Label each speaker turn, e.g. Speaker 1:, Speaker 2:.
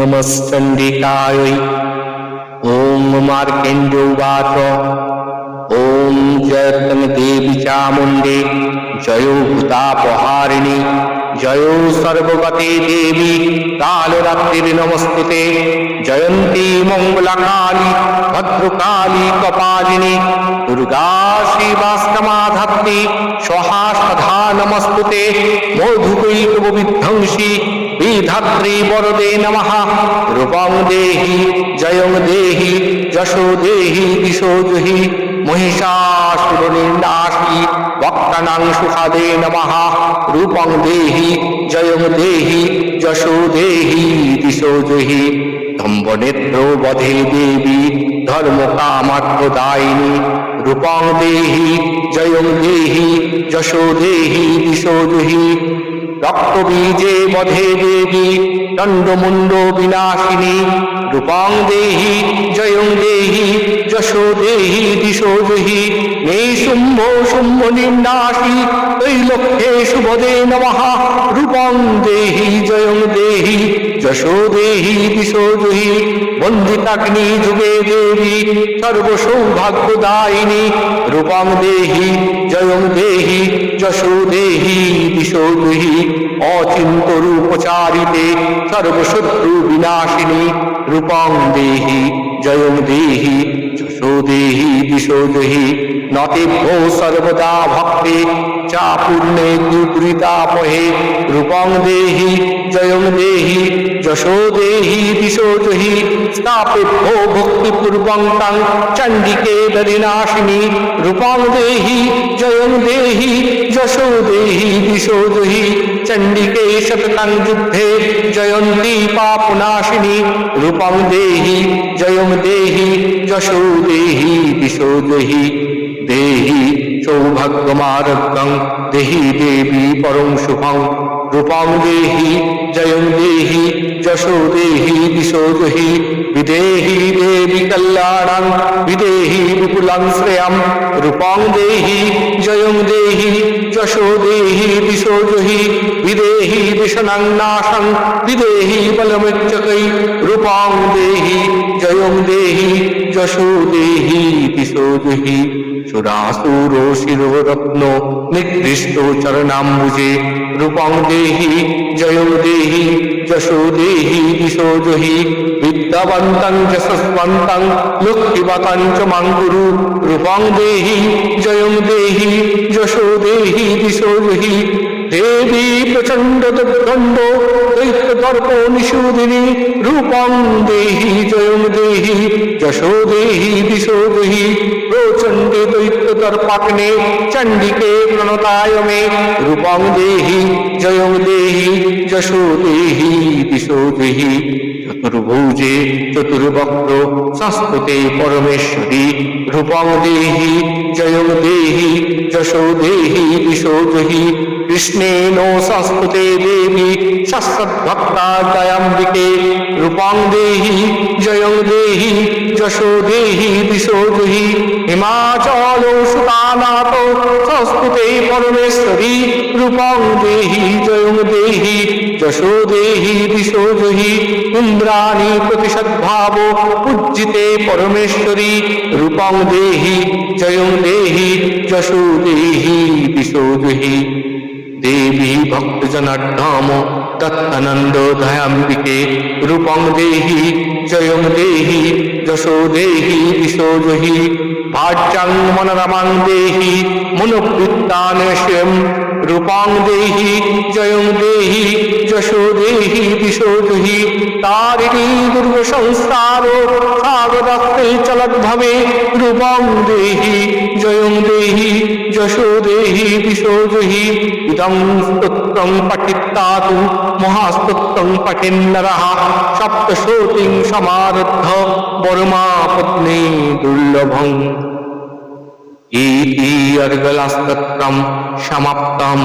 Speaker 1: নমশ্চণ্ডিকায় ॐ मार्केण्डोवाच ॐ जयतं देवी चामुण्डे जयो भूतापहारिणि जयो सर्वगते देवी कालरात्रिर्नमस्ते जयन्ती मङ्गलकाली भद्रकाली कपालिनी दुर्गा शिवास्तमाधत्ति स्वहा सदा नमस्तुते मधुकैकविध्वंसि বিধাত্রী বরদে নমঃ। রূপং দেহি, জয়ং দেহি, যশো দেহি, দিশো জহি। মহিষাসুর নির্নাশি ভক্তানাং সুখাদে নমঃ। রূপং দেহি, জয়ং দেহি, যশো দেহি, দিশো জহি। দম্বনেত্র বধে দেবী, ধর্ম কামার্থদায়িনী। রূপং দেহি, জয়ং দেহি, যশো দেহি, দিশো জহি। রক্তবীজে বধে দেবী, দণ্ডমুণ্ড বিনাশিনী রূপং দেহি, জয়ং দেহি, যশো দেহি, দিশো দেহি নেই শুম্ভ শুম্ভ নির্নাশি ত্রৈলক্ষ্যে শুভদে নমঃ, রূপং দেহি, জয়ং দেহি, যশো দেহি, দিশো দেহি, বন্দিতাগ্নি যুগে দেবী, সর্বসৌভাগ্যদায়িনী, রূপং দেহি, জয়ং দেহি, যশো দেহি, দিশো দেহি অচিন্ত রূপচারিতে সর্বশত্রু বিনাশিনী, রূপং দেহি, জয়ং দেহি, যশো দেহি, দিশো দেহি, নতেভ্য সর্বদা ভক্তে চা পূর্ণে দুর্বৃতাপহে, রূপং দেহি, জয়ং দেহি যশো দেহি দিশো দেহি স্থাপেভ্য ভক্তিপূর্বং তাং, চণ্ডিকে দরিনাশিনী রূপং দেহি জয়ং দেহি যশো দেহি দিশো দেহি চণ্ডিকে শতকং যুদ্ধে জয়ন্তী পাপনাশিনী রূপং দেহি জয়ং দেহি যশো দেহি দিশো দেহি দেহি সৌভাগ্যমারব্ধং দেহি দেবী পরং শুভং। রূপং দেহি, জয়ং দেহি, যশো দেহি, দিশো দেহি, বিদেহি দেবী কল্যাণং, বিদেহি বিপুলং শ্রেয়ং। রূপং দেহি, জয়ং দেহি, যশো দেহি, দিশো দেহি, বিদেহি বিষণং নাশং, বিদেহি বলমৃত্যकै রূপং দেহি, জয়ং দেহি, যশো দেহি, দিশো সুরাসুর শিরোরত্ন নিকৃষ্ট চরণাম্বুজে রূপং দেহি জয়ং দেহি যশো দেহি দিশো জহি বিদ্যাবন্তং যশস্বন্তং লক্ষ্মীবতং চ মাঙ্গুরু রূপং দেহি জয়ং দেহি যশো দেহি দিশো জহি দেবী প্রচণ্ড দুর্দণ্ড দৈত্য দর্প নিষুদিনী রূপং দেহি, জয়ং দেহি, যশো দেহি দিশো দেহি, প্রচণ্ডে দৈত্য দর্পাগ্নে চণ্ডিকে প্রণতায় মে রূপং দেহি, জয়ং দেহি, যশো দেহি দিশো দেহি, চতুর্ভুজে চতুর্বক্র সংস্কৃতে পরমেশ্বরী, রূপং দেহি, জয়ং দেহি, যশো দেহি দিশো দেহি কৃষ্ণেন সংস্কৃতে দেবী শাশ্বদ্ভক্তা জয়াম্বিকে রূপং দেহি, জয়ং দেহি, যশো দেহি দিশো দেহি, হিমাচল সুতানাথ সংস্কৃতে পরমেশ্বরী, রূপং দেহি, জয়ং দেহি, যশো দেহি দিশো দেহি, ইন্দ্রাণী প্রতিশদ্ভাব পূজ্যিতে পরমেশ্বরী, রূপং দেহি, জয়ং দেহি, যশো দেহি দিশো দেবী ভক্তজনাঢ্যাম তত্তানন্দ দয়াম্বিকে রূপং দেহি জয়ং দেহি যশো দেহি দিশো জহি ভাজ্যাং মনোরমাং দেহি মনোবৃত্তানশ্যম রূপং দেহি, জয়ং দেহি, যশো দেহি দিশো জহি, তারিণী দুর্গ সংস্কার সাগরত্রে চলদ্ভবে রূপং দেহি, জয়ং দেহি, যশো দেহি দিশো জহি, ইদং স্তোত্রং পঠিত্তাতু, মহাস্তোত্রং পঠিন্নরः সপ্তশোতিং সমারদ্ধ বর্মা পত্নী দুর্লভং ইতি অর্গলাস্তত্রম সমাপ্তম।